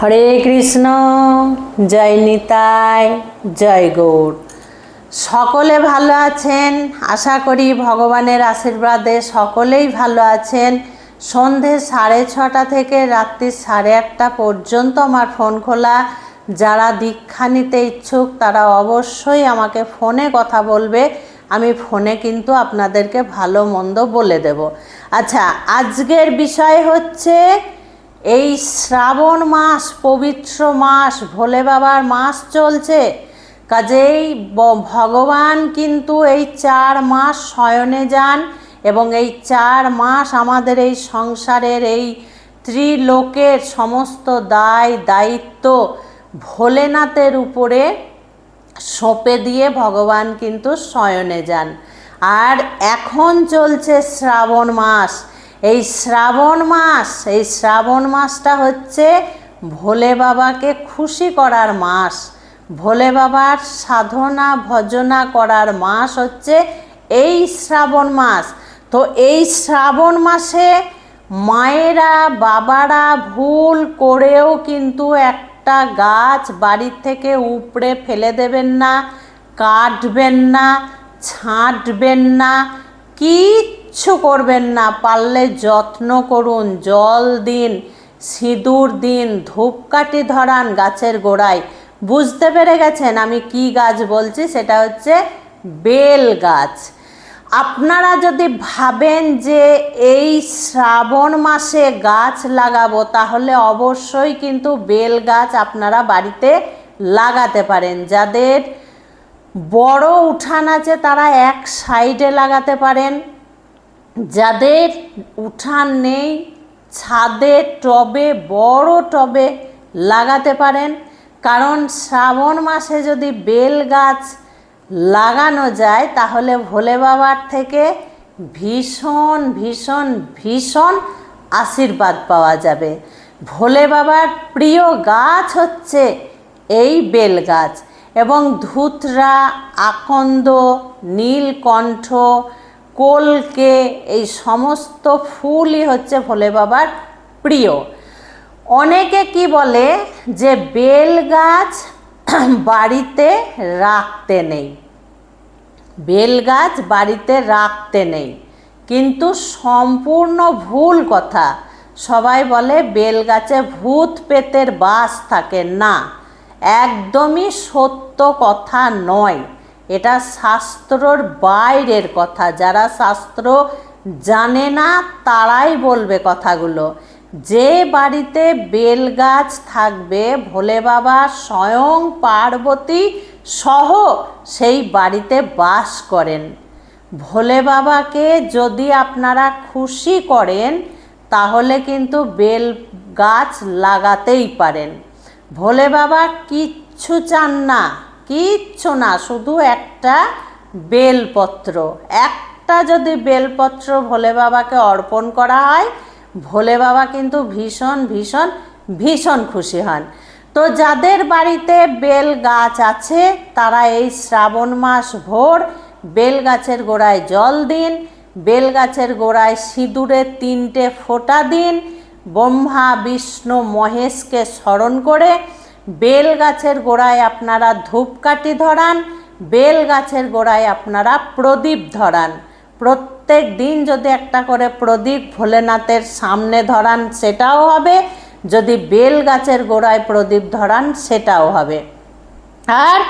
হরে কৃষ্ণ, জয় নিতাই, জয় গৌর। সকলে ভালো আছেন? আশা করি ভগবানের আশীর্বাদে সকলেই ভালো আছেন। সন্ধে সাড়ে ছটা থেকে রাত্রি সাড়ে আটটা পর্যন্ত আমার ফোন খোলা। যারা দীক্ষা নিতে ইচ্ছুক, তারা অবশ্যই আমাকে ফোনে কথা বলবে। আমি ফোনে কিন্তু আপনাদেরকে ভালো মন্দ বলে দেব। আচ্ছা আজকের বিষয় হচ্ছে এই শ্রাবণ মাস, পবিত্র মাস, ভোলে বাবার মাস চলছে। কাজেই ভগবান কিন্তু এই চার মাস শয়নে যান এবং এই চার মাস আমাদের এই সংসারের এই ত্রিলোকের সমস্ত দায়, দায়িত্ব ভোলেনাথের উপরে সঁপে দিয়ে ভগবান কিন্তু শয়নে যান। আর এখন চলছে শ্রাবণ মাস। এই শ্রাবণ মাস, এই শ্রাবণ মাসটা হচ্ছে ভোলে বাবাকে খুশি করার মাস। ভোলে বাবার সাধনা, ভজনা করার মাস হচ্ছে এই শ্রাবণ মাস। তো এই শ্রাবণ মাসে মায়েরা, বাবারা ভুল করেও কিন্তু একটা গাছ বাড়ির থেকে উপড়ে ফেলে দেবেন না, কাটবেন না, ছাঁটবেন না। কিচ্ছু করবেন না, পারলে যত্ন করুন, জল দিন, সিঁদুর দিন, ধূপকাঠি ধরান গাছের গোড়ায়। বুঝতে পেরে গেছেন আমি কি গাছ বলছি? সেটা হচ্ছে বেল গাছ। আপনারা যদি ভাবেন যে এই শ্রাবণ মাসে গাছ লাগাবো, তাহলে অবশ্যই কিন্তু বেল গাছ আপনারা বাড়িতে লাগাতে পারেন। যাদের বড় উঠান আছে, তারা এক সাইডে লাগাতে পারেন। যাদের উঠান নেই, ছাদে টবে, বড় টবে লাগাতে পারেন। কারণ শ্রাবণ মাসে যদি বেল গাছ লাগানো যায়, তাহলে ভোলে বাবার থেকে ভীষণ ভীষণ ভীষণ আশীর্বাদ পাওয়া যাবে। ভোলে বাবার প্রিয় গাছ হচ্ছে এই বেল গাছ। এবং ধুতরা, আকন্দ, নীলকণ্ঠ কলকে এই সমস্ত ফুলই হচ্ছে ভোলে বাবার প্রিয়। অনেকে কি বলে যে বেল গাছ বাড়িতে রাখতে নেই। বেল গাছ বাড়িতে রাখতে নেই। কিন্তু সম্পূর্ণ ভুল কথা। সবাই বলে বেল গাছে ভূত পেতের বাস থাকে। না, একদমই সত্য কথা নয়। এটা শাস্ত্রর বাইরের কথা। যারা শাস্ত্র জানে না, তারাই বলবে কথাগুলো। যে বাড়িতে বেল গাছ থাকবে, ভোলে বাবা স্বয়ং পার্বতী সহ সেই বাড়িতে বাস করেন। ভোলে বাবাকে যদি আপনারা খুশি করেন, তাহলে কিন্তু বেল গাছ লাগাতেই পারেন। ভোলে বাবা কিচ্ছু চান না। কিচ্ছু না, শুধু একটা বেলপত্র। একটা যদি বেলপত্র ভোলে বাবাকে অর্পণ করা হয়, ভোলে বাবা কিন্তু ভীষণ ভীষণ ভীষণ খুশি হন। তো যাদের বাড়িতে বেল গাছ আছে, তারা এই শ্রাবণ মাস ভোর বেল গাছের গোড়ায় জল দিন, বেল গাছের গোড়ায় সিঁদুরের তিনটে ফোঁটা দিন, ব্রহ্মা, বিষ্ণু, মহেশকে স্মরণ করে বেল গাছের গোড়ায় আপনারা ধূপকাঠি ধরান বেল গাছের গোড়ায় আপনারা প্রদীপ ধরান। প্রত্যেক দিন যদি একটা করে প্রদীপ ভোলেনাথের সামনে ধরান, সেটাও হবে। যদি বেল গাছের গোড়ায় প্রদীপ ধরান, সেটাও হবে। আর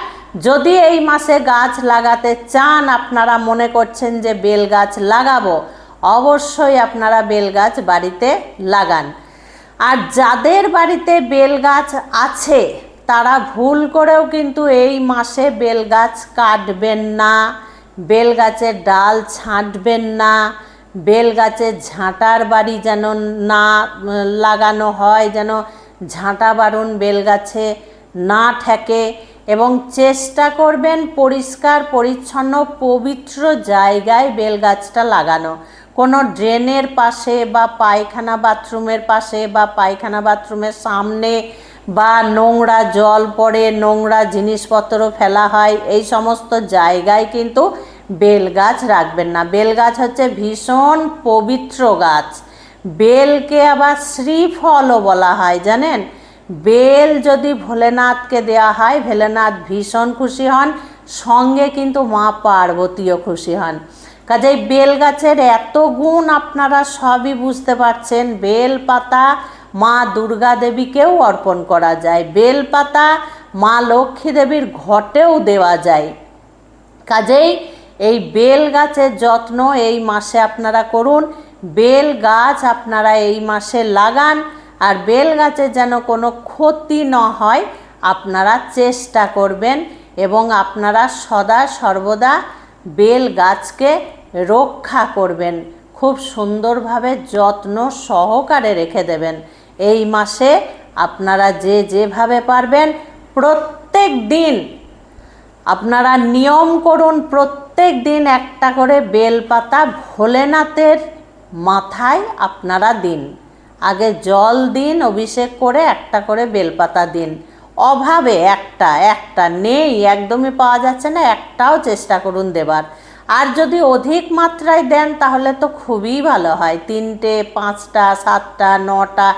যদি এই মাসে গাছ লাগাতে চান, আপনারা মনে করছেন যে বেল গাছ লাগাবো, অবশ্যই আপনারা বেল গাছ বাড়িতে লাগান। আর যাদের বাড়িতে বেল গাছ আছে, তারা ভুল করেও কিন্তু এই মাসে বেল গাছ কাটবেন না। বেল গাছের ডাল ছাঁটবেন না। বেল গাছের ঝাঁটার বাড়ি যেন না, লাগানো হয়, যেন ঝাঁটা বারুন বেল গাছে না ঠেকে এবং চেষ্টা করবেন পরিষ্কার, পরিচ্ছন্ন, পবিত্র জায়গায় বেল গাছটা লাগানো। কোনো ড্রেনের পাশে বা পায়খানা বাথরুমের পাশে বা পায়খানা বাথরুমের সামনে বা নোংরা জল পড়ে, নোংরা জিনিসপত্র ফেলা হয়, এই সমস্ত জায়গায় কিন্তু বেল গাছ রাখবেন না। বেল গাছ হচ্ছে ভীষণ পবিত্র গাছ। বেলকে আবার শ্রীফলও বলা হয়, জানেন? বেল যদি ভোলেনাথকে দেওয়া হয়, ভোলেনাথ ভীষণ খুশি হন, সঙ্গে কিন্তু মা পার্বতীও খুশি হন। কাজেই বেল গাছের এত গুণ আপনারা সবই বুঝতে পারছেন। বেল পাতা মা দুর্গা দেবীকেও অর্পণ করা যায়। বেল পাতা মা লক্ষ্মী দেবীর ঘটেও দেওয়া যায়। কাজেই এই বেল গাছের যত্ন এই মাসে আপনারা করুন। বেল গাছ আপনারা এই মাসে লাগান আর বেল গাছের যেন কোনো ক্ষতি না হয়, আপনারা চেষ্টা করবেন এবং আপনারা সদা সর্বদা বেল গাছকে রক্ষা করবেন। খুব সুন্দরভাবে যত্ন সহকারে রেখে দেবেন। এই মাসে আপনারা যে যেভাবে পারবেন প্রত্যেক দিন আপনারা নিয়ম করুন, প্রত্যেক দিন একটা করে বেলপাতা ভোলেনাথের মাথায় আপনারা দিন। আগে জল দিন, অভিষেক করে একটা করে বেলপাতা দিন। অভাবে একটা একটা নেই, একদমই পাওয়া যাচ্ছে না, একটাও চেষ্টা করুন দেবার। আর যদি অধিক মাত্রায় দেন, তাহলে তো খুবই ভালো হয়। তিনটে, পাঁচটা, সাতটা, নটা,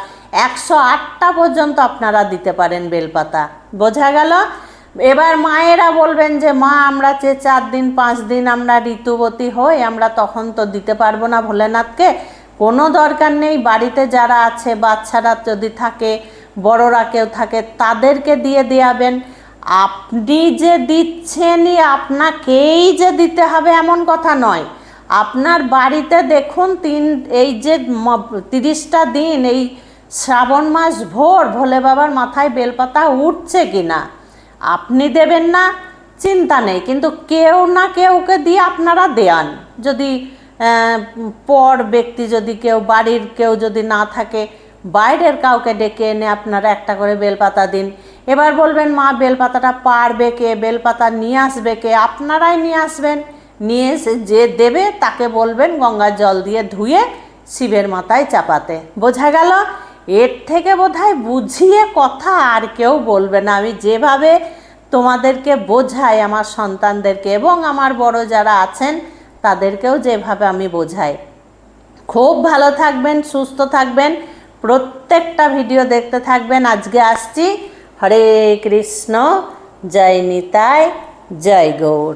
একশো আটটা পর্যন্ত আপনারা দিতে পারেন বেলপাতা। বোঝা গেল? এবার মায়েরা বলবেন যে, মা, আমরা যে চার দিন, পাঁচ দিন আমরা ঋতুবতী হই, আমরা তখন তো দিতে পারব না ভোলেনাথকে। কোনো দরকার নেই, বাড়িতে যারা আছে, বাচ্চারা যদি থাকে, বড়রা কেউ থাকে, তাদেরকে দিয়ে দেয়াবেন। আপনি যে দিচ্ছেনই আপনাকেই যে দিতে হবে এমন কথা নয়। আপনার বাড়িতে দেখুন তিন, এই যে তিরিশটা দিন, এই শ্রাবণ মাস ভোর ভোলে বাবার মাথায় বেলপাতা উঠছে কি না আপনি দেবেন না, চিন্তা নেই। কিন্তু কেউ না কেউকে দিয়ে আপনারা দেয়ান। যদি পর ব্যক্তি যদি কেউ, বাড়ির কেউ যদি না থাকে, বাইরের কাউকে ডেকে এনে আপনারা একটা করে বেলপাতা দিন। এবার বলবেন, মা, বেলপাতাটা পারবে কে? বেলপাতা নিয়ে আসবে কে? আপনারাই নিয়ে আসবেন। নিয়ে এসে যে দেবে, তাকে বলবেন, গঙ্গার জল দিয়ে ধুয়ে শিবের মাথায় চাপাতে। বোঝা গেল? এর থেকে বোধহয় বুঝিয়ে কথা আর কেউ বলবে না। আমি যেভাবে তোমাদেরকে বোঝাই, আমার সন্তানদেরকে এবং আমার বড় যারা আছেন, তাদেরকেও যেভাবে আমি বোঝাই। খুব ভালো থাকবেন, সুস্থ থাকবেন, প্রত্যেকটা ভিডিও দেখতে থাকবেন। আজকে আসছি হরে কৃষ্ণ জয় নিতাই জয় গৌর।